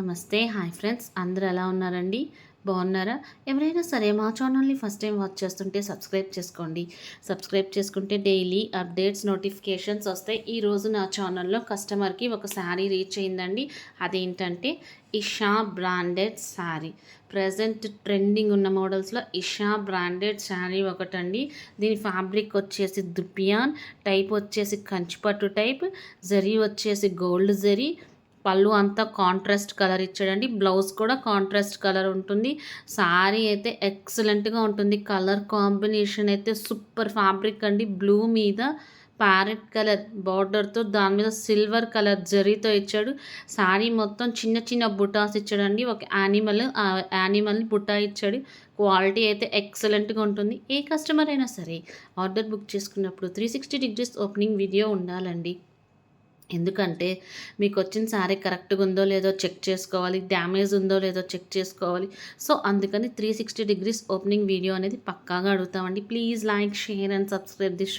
నమస్తే hi friends. అందరూ ఎలా ఉన్నారండి? బాగున్నారా? ఎవరైనా సరే మా ఛానల్ని ఫస్ట్ టైం వాచ్ చేస్తుంటే సబ్స్క్రైబ్ చేసుకోండి. సబ్స్క్రైబ్ చేసుకుంటే డైలీ అప్డేట్స్ నోటిఫికేషన్స్ వస్తాయి. ఈరోజు నా ఛానల్లో కస్టమర్కి ఒక శారీ రీచ్ అయిందండి. అదేంటంటే Isha branded sari. Present trending ఉన్న మోడల్స్లో ఇషా బ్రాండెడ్ శారీ ఒకటండి. దీని ఫ్యాబ్రిక్ వచ్చేసి దుపియాన్ టైప్ వచ్చేసి కంచిపట్టు టైప్ జరీ వచ్చేసి గోల్డ్ జరీ పళ్ళు అంతా కాంట్రాస్ట్ కలర్ ఇచ్చాడండి. బ్లౌజ్ కూడా కాంట్రాస్ట్ కలర్ ఉంటుంది. సారీ అయితే ఎక్సలెంట్గా ఉంటుంది. కలర్ కాంబినేషన్ అయితే సూపర్ ఫ్యాబ్రిక్ అండి. బ్లూ మీద ప్యారెట్ కలర్ బార్డర్తో దాని మీద సిల్వర్ కలర్ జరీతో ఇచ్చాడు. శారీ మొత్తం చిన్న చిన్న బుటాస్ ఇచ్చాడండి. ఒక యానిమల్ యానిమల్ బుటా ఇచ్చాడు. క్వాలిటీ అయితే ఎక్సలెంట్గా ఉంటుంది. ఏ కస్టమర్ అయినా సరే ఆర్డర్ బుక్ చేసుకున్నప్పుడు three sixty degrees opening video ఉండాలండి. ఎందుకంటే మీకు వచ్చిన శారీ కరెక్ట్గా ఉందో లేదో చెక్ చేసుకోవాలి డ్యామేజ్ ఉందో లేదో చెక్ చేసుకోవాలి. సో అందుకని three sixty degrees opening video అనేది పక్కాగా అడుగుతామండి. Please like share and subscribe this